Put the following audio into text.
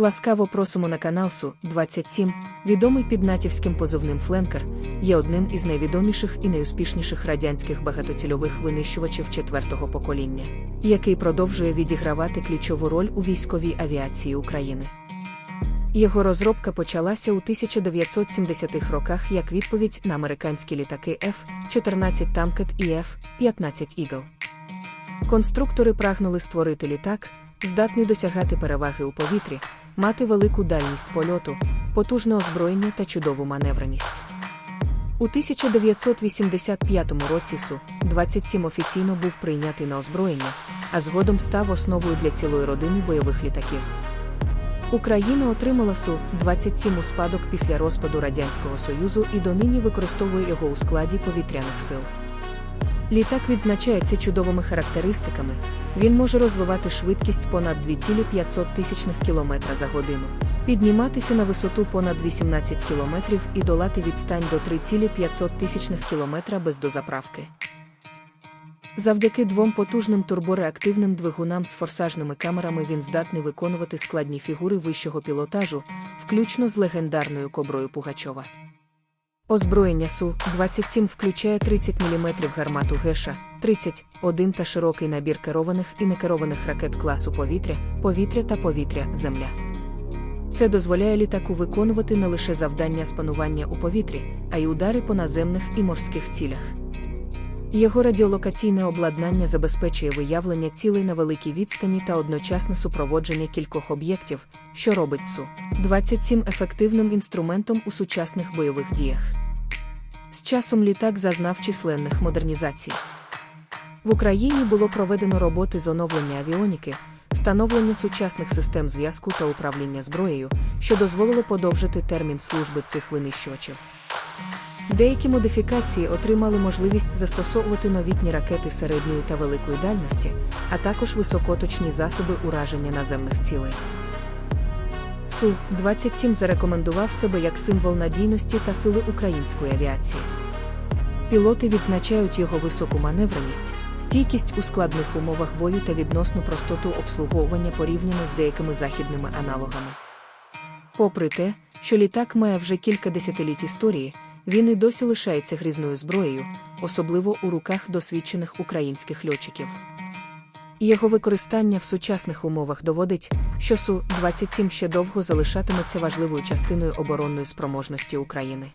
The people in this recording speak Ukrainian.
Ласкаво просимо на канал Су-27, відомий під натівським позивним Фленкер, є одним із найвідоміших і найуспішніших радянських багатоцільових винищувачів четвертого покоління, який продовжує відігравати ключову роль у військовій авіації України. Його розробка почалася у 1970-х роках як відповідь на американські літаки F-14 Tomcat і F-15 Eagle. Конструктори прагнули створити літак, здатний досягати переваги у повітрі, мати велику дальність польоту, потужне озброєння та чудову маневреність. У 1985 році Су-27 офіційно був прийнятий на озброєння, а згодом став основою для цілої родини бойових літаків. Україна отримала Су-27 у спадок після розпаду Радянського Союзу і донині використовує його у складі повітряних сил. Літак відзначається чудовими характеристиками. Він може розвивати швидкість понад 2,5 тисячних км за годину, підніматися на висоту понад 18 км і долати відстань до 3,5 тисячних км без дозаправки. Завдяки двом потужним турбореактивним двигунам з форсажними камерами він здатний виконувати складні фігури вищого пілотажу, включно з легендарною коброю Пугачова. Озброєння Су-27 включає 30 мм гармату Геша, 31 та широкий набір керованих і некерованих ракет класу повітря, повітря та повітря, земля. Це дозволяє літаку виконувати не лише завдання з панування у повітрі, а й удари по наземних і морських цілях. Його радіолокаційне обладнання забезпечує виявлення цілей на великій відстані та одночасне супроводження кількох об'єктів, що робить Су-27 ефективним інструментом у сучасних бойових діях. З часом літак зазнав численних модернізацій. В Україні було проведено роботи з оновлення авіоніки, встановлення сучасних систем зв'язку та управління зброєю, що дозволило подовжити термін служби цих винищувачів. Деякі модифікації отримали можливість застосовувати новітні ракети середньої та великої дальності, а також високоточні засоби ураження наземних цілей. Су-27 зарекомендував себе як символ надійності та сили української авіації. Пілоти відзначають його високу маневреність, стійкість у складних умовах бою та відносну простоту обслуговування порівняно з деякими західними аналогами. Попри те, що літак має вже кілька десятиліть історії, він і досі лишається грізною зброєю, особливо у руках досвідчених українських льотчиків. Його використання в сучасних умовах доводить, що Су-27 ще довго залишатиметься важливою частиною оборонної спроможності України.